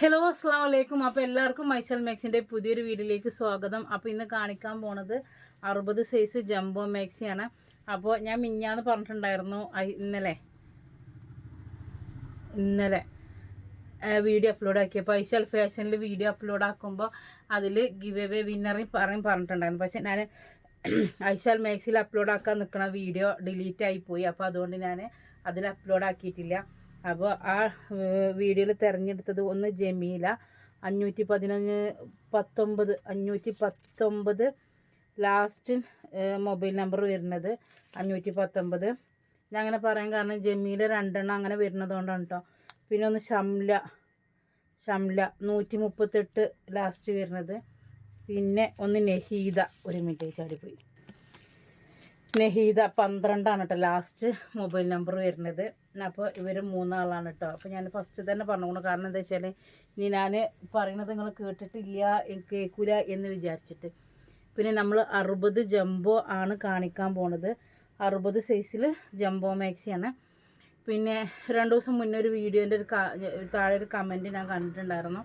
Hello അസ്സാം വലൈക്കും അപ്പോൾ എല്ലാവർക്കും മൈസൽ മാക്സിന്റെ പുതിയൊരു വീഡിയോയിലേക്ക് സ്വാഗതം. അപ്പോൾ ഇന്ന് കാണിക്കാൻ പോണത് അറുപത് സൈസ് ജംബോ മാക്സിയാണ് അപ്പോൾ ഞാൻ മിഞ്ഞാന്ന് പറഞ്ഞിട്ടുണ്ടായിരുന്നു ഇന്നലെ. ഇന്നലെ വീഡിയോ അപ്ലോഡ് ആക്കിയപ്പോൾ ഐശൽ ഫാഷനിൽ വീഡിയോ അപ്ലോഡ് ആക്കുമ്പോൾ അതിൽ ഗിവ് എവേ വിന്നറിങ് പറയും പറഞ്ഞിട്ടുണ്ടായിരുന്നു. പക്ഷേ ഞാൻ ഐശാൽ മാക്സിൽ അപ്ലോഡ് ആക്കാൻ നിൽക്കുന്ന വീഡിയോ ഡിലീറ്റ് ആയി പോയി. അപ്പോൾ അതുകൊണ്ട് ഞാൻ അതിൽ അപ്ലോഡ് ആക്കിയിട്ടില്ല. അപ്പോൾ ആ വീഡിയോയിൽ തിരഞ്ഞെടുത്തത് ഒന്ന് ജമീല. അഞ്ഞൂറ്റി പതിനൊന്ന് പത്തൊമ്പത് അഞ്ഞൂറ്റി പത്തൊമ്പത് ലാസ്റ്റ് മൊബൈൽ നമ്പർ വരുന്നത് അഞ്ഞൂറ്റി പത്തൊമ്പത്. ഞാൻ അങ്ങനെ പറയാൻ കാരണം ജമീല രണ്ടെണ്ണം അങ്ങനെ വരുന്നത് കൊണ്ടാണ് കേട്ടോ പിന്നെ ഒന്ന് ഷംല ഷംല നൂറ്റി മുപ്പത്തെട്ട് ലാസ്റ്റ് വരുന്നത്. പിന്നെ ഒന്ന് നെഹീദ ഒരു മിനിറ്റ് ചാടിപ്പോയി. നെഹീദ പന്ത്രണ്ടാണ് കേട്ടോ ലാസ്റ്റ് മൊബൈൽ നമ്പർ വരുന്നത്. അപ്പോൾ ഇവർ മൂന്നാളാണ് കേട്ടോ അപ്പോൾ ഞാൻ ഫസ്റ്റ് തന്നെ പറഞ്ഞോളൂ. കാരണം എന്താ വെച്ചാൽ ഇനി ഞാൻ പറയുന്നത് നിങ്ങൾ കേട്ടിട്ടില്ല കേൾക്കൂല എന്ന് വിചാരിച്ചിട്ട്. പിന്നെ നമ്മൾ അറുപത് ജംബോ ആണ് കാണിക്കാൻ പോണത്. അറുപത് സൈസിൽ ജംബോ മാക്സിയാണ് പിന്നെ രണ്ട് ദിവസം മുന്നേ ഒരു വീഡിയോന്റെ ഒരു താഴെ ഒരു കമന്റ് ഞാൻ കണ്ടിട്ടുണ്ടായിരുന്നു.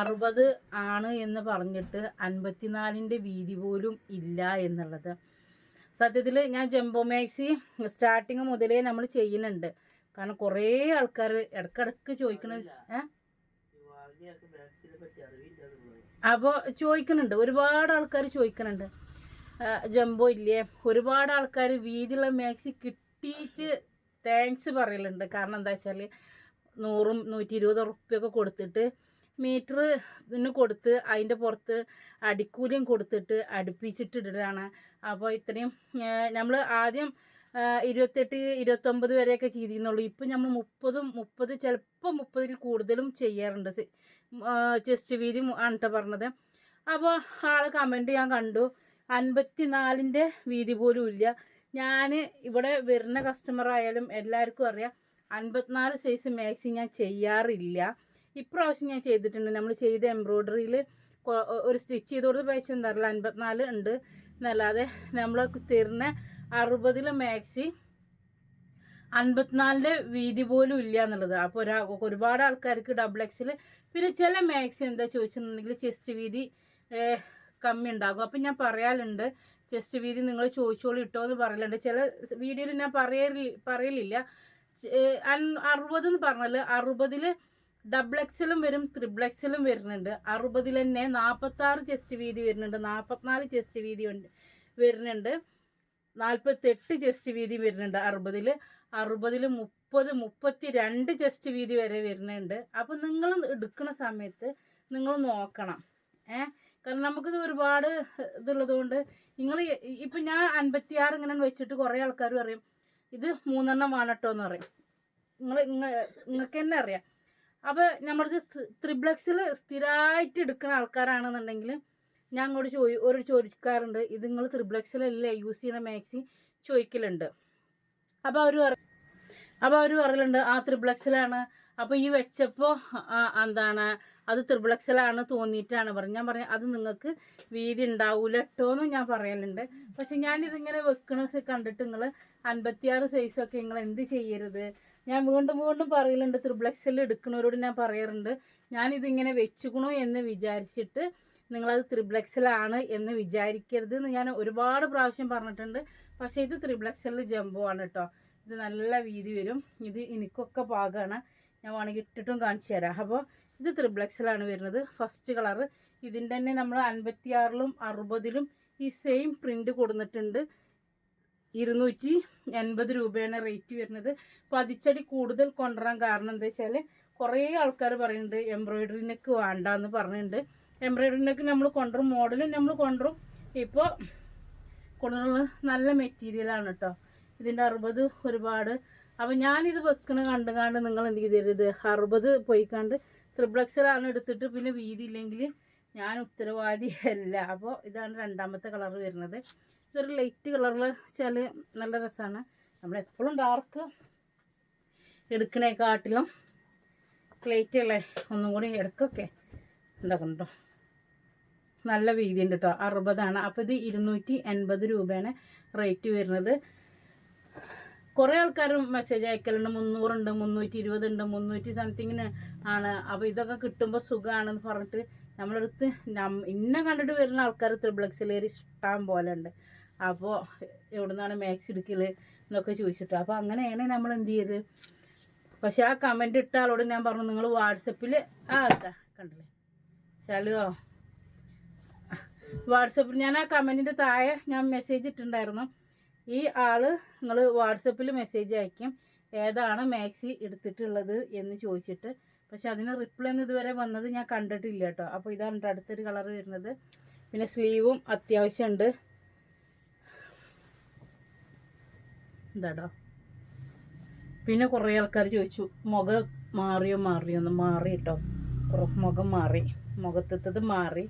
അറുപത് ആണ് എന്ന് പറഞ്ഞിട്ട് അൻപത്തിനാലിന്റെ വീതി പോലും ഇല്ല എന്നുള്ളത്. സത്യത്തിൽ ഞാൻ ജംബോ മാക്സി സ്റ്റാർട്ടിങ് മുതലേ നമ്മൾ ചെയ്യുന്നുണ്ട്. കാരണം കുറേ ആൾക്കാർ ഇടക്കിടക്ക് ചോദിക്കണ അപ്പോൾ ചോദിക്കുന്നുണ്ട്. ഒരുപാട് ആൾക്കാർ ചോദിക്കുന്നുണ്ട്. ജംബോ ഇല്ലേ? ഒരുപാട് ആൾക്കാർ വീതിയുള്ള മാക്സി കിട്ടിയിട്ട് താങ്ക്സ് പറയലുണ്ട്. കാരണം എന്താ വെച്ചാൽ നൂറും നൂറ്റി ഇരുപത് ഉറുപ്പ്യൊക്കെ കൊടുത്തിട്ട് മീറ്റർ ഇതിന് കൊടുത്ത് അതിന്റെ പുറത്ത് അടിക്കൂലിയും കൊടുത്തിട്ട് അടുപ്പിച്ചിട്ടിടാണ് അപ്പോൾ ഇത്രയും നമ്മൾ ആദ്യം ഇരുപത്തെട്ട് ഇരുപത്തൊമ്പത് വരെയൊക്കെ ചെയ്തിരുന്നുള്ളൂ. ഇപ്പം നമ്മൾ മുപ്പതും മുപ്പത് ചിലപ്പോൾ മുപ്പതിൽ കൂടുതലും ചെയ്യാറുണ്ട്. ചെസ്റ്റ് വീതി ആണ് പറഞ്ഞത്. അപ്പോൾ ആൾ കമന്റ് ഞാൻ കണ്ടു. അൻപത്തി നാലിന്റെ വീതി പോലും ഇല്ല. ഞാൻ ഇവിടെ വരുന്ന കസ്റ്റമർ ആയാലും എല്ലാവർക്കും അറിയാം. അൻപത്തിനാല് സൈസ് മാക്സി ഞാൻ ചെയ്യാറില്ല. ഇപ്രാവശ്യം ഞാൻ ചെയ്തിട്ടുണ്ട്. നമ്മൾ ചെയ്ത എംബ്രോയ്ഡറിയിൽ ഒരു സ്റ്റിച്ച് ചെയ്ത് കൊടുത്ത് പൈസ അൻപത്തിനാല് ഉണ്ട്. എന്നല്ലാതെ നമ്മൾ തരുന്ന അറുപതിലെ മാക്സി അൻപത്തിനാലിന്റെ വീതി പോലും ഇല്ല എന്നുള്ളത്. അപ്പോൾ ഒരാ ഒരുപാട് ആൾക്കാർക്ക് ഡബിൾ എക്സിൽ പിന്നെ ചില മാക്സി എന്താ ചോദിച്ചിട്ടുണ്ടെങ്കിൽ ചെസ്റ്റ് വീതി കമ്മി ഉണ്ടാകും. അപ്പം ഞാൻ പറയാറുണ്ട് ചെസ്റ്റ് വീതി നിങ്ങൾ ചോദിച്ചോളൂ ഇട്ടോ എന്ന് പറയലുണ്ട് ചില വീഡിയോയിൽ ഞാൻ പറയലി പറയലില്ല. അൻ- അറുപത് എന്ന് പറഞ്ഞാൽ അറുപതിൽ ഡബിൾ എക്സലും വരും ത്രിബിൾ എക്സലും വരുന്നുണ്ട്. അറുപതിൽ തന്നെ നാൽപ്പത്താറ് ചെസ്റ്റ് വീതി വരുന്നുണ്ട്. നാൽപ്പത്തിനാല് ചെസ്റ്റ് വീതി ഉണ്ട് വരുന്നുണ്ട്. നാൽപ്പത്തെട്ട് ചെസ്റ്റ് വീതി വരുന്നുണ്ട് അറുപതിൽ അറുപതിൽ മുപ്പത് മുപ്പത്തി രണ്ട് ചെസ്റ്റ് വീതി വരെ വരുന്നുണ്ട്. അപ്പോൾ നിങ്ങൾ എടുക്കുന്ന സമയത്ത് നിങ്ങൾ നോക്കണം. ഏ? കാരണം നമുക്കിത് ഒരുപാട് ഇതുള്ളത് കൊണ്ട് നിങ്ങൾ ഇപ്പം ഞാൻ അൻപത്തിയാറ് ഇങ്ങനെ വെച്ചിട്ട് കുറേ ആൾക്കാർ പറയും ഇത് മൂന്നെണ്ണം വേണട്ടോ എന്ന് പറയും. നിങ്ങൾ നിങ്ങൾക്ക് തന്നെ അറിയാം. അപ്പോൾ നമ്മളത് ത്രിപ്ലക്സിൽ സ്ഥിരമായിട്ട് എടുക്കുന്ന ആൾക്കാരാണെന്നുണ്ടെങ്കിൽ ഞാൻ അങ്ങോട്ട് ചോദി ഒരു ചോദിക്കാറുണ്ട് ഇത് നിങ്ങൾ ത്രിപ്ലക്സിലല്ലേ യൂസ് ചെയ്യണ മാക്സി? ചോദിക്കലുണ്ട്. അപ്പോൾ അവർ അപ്പോൾ അവർ പറയലുണ്ട് ആ ത്രിപ്ലക്സിലാണ്. അപ്പോൾ ഈ വെച്ചപ്പോൾ എന്താണ് അത് ത്രിപ്ലക്സിലാണ് തോന്നിയിട്ടാണ് പറഞ്ഞത്. ഞാൻ പറഞ്ഞു അത് നിങ്ങൾക്ക് വീതി ഉണ്ടാവൂല കേട്ടോ എന്നും ഞാൻ പറയലുണ്ട്. പക്ഷെ ഞാനിതിങ്ങനെ വെക്കണ കണ്ടിട്ട് നിങ്ങൾ അൻപത്തിയാറ് സൈസൊക്കെ നിങ്ങൾ എന്ത് ചെയ്യരുത്? ഞാൻ വീണ്ടും വീണ്ടും പറയലുണ്ട് ത്രിബ്ലക്സിൽ എടുക്കുന്നവരോട് ഞാൻ പറയാറുണ്ട് ഞാനിതിങ്ങനെ വെച്ചുക്കണു എന്ന് വിചാരിച്ചിട്ട് നിങ്ങളത് ത്രിബ്ലക്സിലാണ് എന്ന് വിചാരിക്കരുത് എന്ന് ഞാൻ ഒരുപാട് പ്രാവശ്യം പറഞ്ഞിട്ടുണ്ട്. പക്ഷേ ഇത് ത്രിബ്ലക്സിൽ ജംബോ ആണ് കേട്ടോ ഇത് നല്ല വീതി വരും. ഇത് എനിക്കൊക്കെ പാകമാണ് ഞാൻ വേണമെങ്കിൽ ഇട്ടിട്ടും കാണിച്ചു തരാം. അപ്പോൾ ഇത് ത്രിബ്ലക്സിലാണ് വരുന്നത്. First colour. ഇതിന്റെ തന്നെ നമ്മൾ അൻപത്തിയാറിലും അറുപതിലും ഈ സെയിം പ്രിന്റ് കൊടുത്തിട്ടുണ്ട് ഇരുന്നൂറ്റി എൺപത് രൂപയാണ് റേറ്റ് വരുന്നത്. പതിച്ചടി കൂടുതൽ കൊണ്ടുവരാൻ കാരണം എന്താ വെച്ചാൽ കുറേ ആൾക്കാർ പറയുന്നുണ്ട് എംബ്രോയിഡറി നെക്ക് വേണ്ട എന്ന് പറഞ്ഞിട്ടുണ്ട്. എംബ്രോയിഡറി നെക്ക് നമ്മൾ കൊണ്ടുവരും മോഡലും നമ്മൾ കൊണ്ടുവരും. ഇപ്പോൾ കൊണ്ടുവരുന്നത് നല്ല മെറ്റീരിയലാണ് കേട്ടോ ഇതിന്റെ അറുപത് ഒരുപാട്. അപ്പോൾ ഞാനിത് വെക്കണ കണ്ട് കണ്ട് നിങ്ങൾ എന്ത് ചെയ്തരുത് അറുപത് പോയിക്കാണ്ട് ത്രിപ്ലക്സറാണ് എടുത്തിട്ട് പിന്നെ വീതി ഇല്ലെങ്കിൽ ഞാൻ ഉത്തരവാദി അല്ല അപ്പോൾ ഇതാണ് രണ്ടാമത്തെ കളർ വരുന്നത്. ഇതൊരു ലൈറ്റ് കളറിൽ വെച്ചാൽ നല്ല രസമാണ് നമ്മളെപ്പോഴും ഡാർക്ക് എടുക്കണേക്കാട്ടിലും ലൈറ്റ് അല്ലേ ഒന്നും കൂടി എടുക്കൊക്കെ കണ്ടോ? നല്ല വീതി ഉണ്ട് കേട്ടോ അറുപതാണ്. അപ്പോൾ ഇത് ഇരുന്നൂറ്റി എൺപത് രൂപയാണ് റേറ്റ് വരുന്നത്. കുറേ ആൾക്കാരും മെസ്സേജ് അയക്കലുണ്ട്. മുന്നൂറുണ്ട് മുന്നൂറ്റി ഇരുപതുണ്ട് മുന്നൂറ്റി സംതിങ്ങിന് ആണ്. അപ്പോൾ ഇതൊക്കെ കിട്ടുമ്പോൾ സുഖമാണെന്ന് പറഞ്ഞിട്ട് നമ്മളടുത്ത് ഇന്ന കണ്ടിട്ട് വരുന്ന ആൾക്കാർ ത്രിബ്ലക്സിലേറി ഇഷ്ടം പോലെ ഉണ്ട് അപ്പോൾ എവിടുന്നാണ് മാക്സ് എടുക്കൽ എന്നൊക്കെ ചോദിച്ചിട്ട്. അപ്പോൾ അങ്ങനെയാണ് നമ്മൾ എന്ത് ചെയ്ത്. പക്ഷെ ആ കമന്റ് ഇട്ട ആളോട് ഞാൻ പറഞ്ഞു നിങ്ങൾ വാട്സപ്പിൽ ആ ആൾക്കാ കണ്ടില്ലേ? ശാലുവോ വാട്സപ്പിൽ ഞാൻ ആ കമന്റിന്റെ താഴെ ഞാൻ മെസ്സേജ് ഇട്ടിട്ടുണ്ടായിരുന്നു ഈ ആൾ നിങ്ങൾ വാട്സപ്പിൽ മെസ്സേജ് അയക്കും. ഏതാണ് മാക്സി എടുത്തിട്ടുള്ളത് എന്ന് ചോദിച്ചിട്ട്. പക്ഷെ അതിന് റിപ്ലൈ ഒന്നും ഇതുവരെ വന്നത് ഞാൻ കണ്ടിട്ടില്ല കേട്ടോ. അപ്പോൾ ഇതാണ് അടുത്തൊരു കളർ വരുന്നത്. പിന്നെ സ്ലീവും അത്യാവശ്യമുണ്ട്. എന്താടോ? പിന്നെ കുറേ ആൾക്കാർ ചോദിച്ചു മുഖം മാറിയോ മാറിയോ? ഒന്ന് മാറി കേട്ടോ. മുഖം മാറി. മുഖത്തെത്തത് മാറി.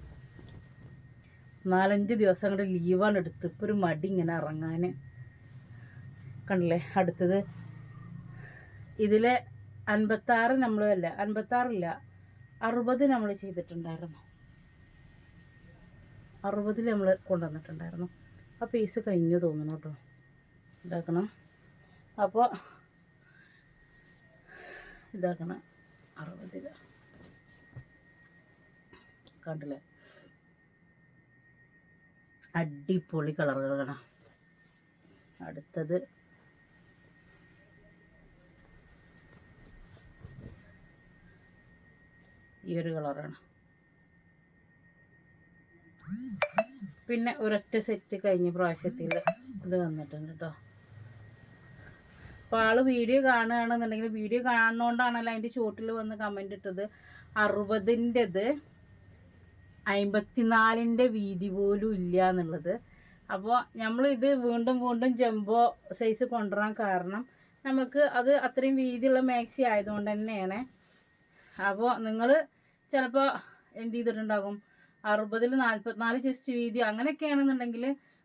നാലഞ്ച് ദിവസം കൂടെ ലീവാണ് എടുത്ത് ഇപ്പോൾ ഒരു മടി ഇങ്ങനെ ഇറങ്ങാൻ കണ്ടില്ലേ? അടുത്തത് ഇതിലെ അൻപത്താറ് നമ്മളല്ല അൻപത്താറില്ല അറുപത് നമ്മൾ ചെയ്തിട്ടുണ്ടായിരുന്നു. അറുപതിൽ നമ്മൾ കൊണ്ടുവന്നിട്ടുണ്ടായിരുന്നു. ആ പീസ് കഴിഞ്ഞു തോന്നുന്നു കേട്ടോ. ഇതാക്കണം. അപ്പോൾ ഇതാക്കണം അറുപതിൽ കണ്ടില്ലേ? അടിപൊളി കളറുകളാണ്. അടുത്തത് ഈ ഒരു കളറാണ്. പിന്നെ ഒരൊറ്റ സെറ്റ് കഴിഞ്ഞ പ്രാവശ്യത്തിൽ ഇത് വന്നിട്ടുണ്ട് കേട്ടോ അപ്പോൾ ആൾ വീഡിയോ കാണുകയാണെന്നുണ്ടെങ്കിൽ വീഡിയോ കാണുന്നതുകൊണ്ടാണല്ലോ അതിന്റെ ചോട്ടിൽ വന്ന് കമന്റ് ഇട്ടത്. അറുപതിന്റെത് അമ്പത്തിനാലിന്റെ വീതി പോലും ഇല്ല എന്നുള്ളത്. അപ്പോൾ നമ്മൾ ഇത് വീണ്ടും വീണ്ടും ജംബോ സൈസ് കൊണ്ടുവരാൻ കാരണം നമുക്ക് അത് അത്രയും വീതിയുള്ള മാക്സി ആയതുകൊണ്ട് തന്നെയാണ്. അപ്പോൾ നിങ്ങൾ ചിലപ്പോൾ എന്ത് ചെയ്തിട്ടുണ്ടാകും അറുപതിൽ നാൽപ്പത്തിനാല് ചെസ്റ്റ് വീതി അങ്ങനെയൊക്കെയാണെന്നുണ്ടെങ്കിൽ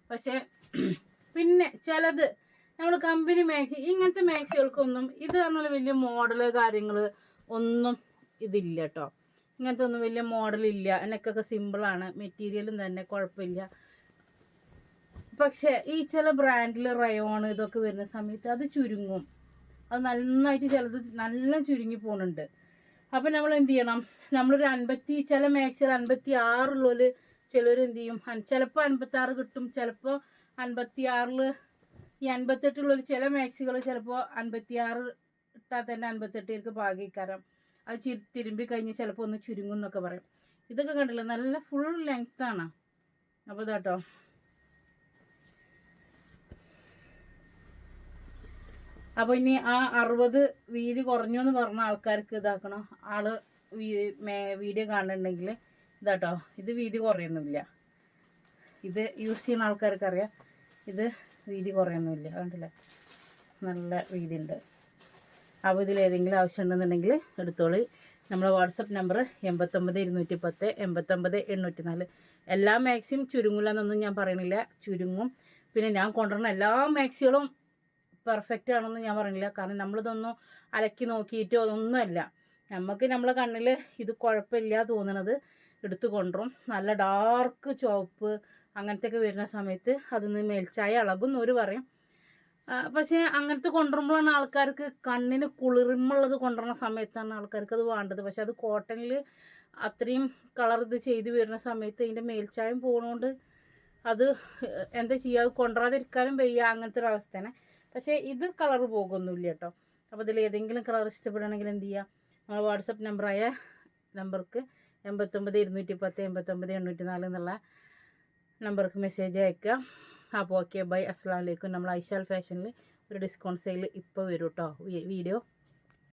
പക്ഷേ പിന്നെ ചിലത് നമ്മൾ കമ്പനി മാക്സി ഇങ്ങനത്തെ മാക്സികൾക്കൊന്നും ഇത് എന്നുള്ള വലിയ മോഡൽ കാര്യങ്ങൾ ഒന്നും ഇതില്ല കേട്ടോ ഇങ്ങനത്തെ ഒന്നും വലിയ മോഡലില്ല എന്നൊക്കെ സിമ്പിളാണ് മെറ്റീരിയലും തന്നെ കുഴപ്പമില്ല പക്ഷേ ഈ ചില ബ്രാൻഡിൽ റയോൺ ഇതൊക്കെ വരുന്ന സമയത്ത് അത് ചുരുങ്ങും. അത് നന്നായിട്ട് ചിലത് നല്ല ചുരുങ്ങി പോകുന്നുണ്ട് അപ്പം നമ്മൾ എന്ത് ചെയ്യണം നമ്മളൊരു അൻപത്തി ചില മാക്സിൽ അൻപത്തി ആറുള്ളൊരു ചിലർ എന്ത് ചെയ്യും ചിലപ്പോൾ അൻപത്തി ആറ് കിട്ടും ചിലപ്പോൾ അൻപത്തി ആറിൽ ഈ അൻപത്തെട്ടുള്ളൊരു ചില മാക്സികൾ ചിലപ്പോൾ അൻപത്തി ആറ് ഇട്ടാൽ തന്നെ അൻപത്തെട്ടിലേക്ക് പാകിക്കാരം. അത് ചി തിരുമ്പി കഴിഞ്ഞ് ചിലപ്പോൾ ഒന്ന് ചുരുങ്ങും എന്നൊക്കെ പറയും. ഇതൊക്കെ കണ്ടില്ല? നല്ല ഫുൾ ലെങ്ത്താണ് അപ്പോൾ ഇതാട്ടോ. അപ്പോൾ ഇനി ആ അറുപത് വീതി കുറഞ്ഞു എന്ന് പറഞ്ഞ ആൾക്കാർക്ക് ഇതാക്കണം? ആൾ വീഡിയോ കാണുന്നുണ്ടെങ്കിൽ ഇതാട്ടോ. ഇത് വീതി കുറയൊന്നുമില്ല. ഇത് യൂസ് ചെയ്യുന്ന ആൾക്കാർക്ക് അറിയാം ഇത് വീതി കുറയൊന്നുമില്ല. കണ്ടില്ലേ? നല്ല വീതി ഉണ്ട് അപ്പോൾ ഇതിൽ ഏതെങ്കിലും ആവശ്യമുണ്ടെന്നുണ്ടെങ്കിൽ എടുത്തോളി. നമ്മുടെ വാട്സപ്പ് നമ്പർ എൺപത്തൊമ്പത് ഇരുന്നൂറ്റി പത്ത് എൺപത്തൊമ്പത് എണ്ണൂറ്റി നാല് എല്ലാ മാക്സിയും ചുരുങ്ങില്ല എന്നൊന്നും ഞാൻ പറയണില്ല. ചുരുങ്ങും. പിന്നെ ഞാൻ കൊണ്ടുവരുന്ന എല്ലാ മാക്സികളും പെർഫെക്റ്റ് ആണെന്ന് ഞാൻ പറഞ്ഞില്ല. കാരണം നമ്മളിതൊന്നും അലക്കി നോക്കിയിട്ടോ അതൊന്നുമല്ല. നമുക്ക് നമ്മളെ കണ്ണിൽ ഇത് കുഴപ്പമില്ല തോന്നണത് എടുത്തു കൊണ്ടുവരും. നല്ല ഡാർക്ക് ചുവപ്പ് അങ്ങനത്തെ ഒക്കെ വരുന്ന സമയത്ത് അതിന്ന് മേൽച്ചായ ഇളകും ഒരു പറയും. പക്ഷേ അങ്ങനത്തെ കൊണ്ടുവരുമ്പോഴാണ് ആൾക്കാർക്ക് കണ്ണിന് കുളിർമുള്ളത് കൊണ്ടുവരുന്ന സമയത്താണ് ആൾക്കാർക്ക് അത് വേണ്ടത്. പക്ഷെ അത് കോട്ടണിൽ അത്രയും കളർ ഇത് ചെയ്ത് വരുന്ന സമയത്ത് അതിന്റെ മേൽച്ചായം പോകുന്നതുകൊണ്ട് അത് എന്താ ചെയ്യുക അത് കൊണ്ടുവരാതിരിക്കാനും വയ്യ അങ്ങനത്തെ ഒരു അവസ്ഥയാണ്. പക്ഷേ ഇത് കളർ പോകുന്നില്ല കേട്ടോ അപ്പോൾ ഇതിൽ ഏതെങ്കിലും കളർ ഇഷ്ടപ്പെടുകയാണെങ്കിൽ എന്ത് ചെയ്യുക നമ്മൾ വാട്സപ്പ് നമ്പറായ നമ്പർക്ക് എൺപത്തൊമ്പത് ഇരുന്നൂറ്റി പത്ത് എൺപത്തൊമ്പത് എണ്ണൂറ്റി നാല് എന്നുള്ള നമ്പർക്ക് മെസ്സേജ് അയക്കുക അപ്പോൾ ഓക്കെ ബൈ അസ്സാം വലൈക്കും നമ്മൾ ഐശാൽ ഫാഷനിൽ ഒരു ഡിസ്കൗണ്ട് സെയിൽ ഇപ്പോൾ വരും കേട്ടോ വീഡിയോ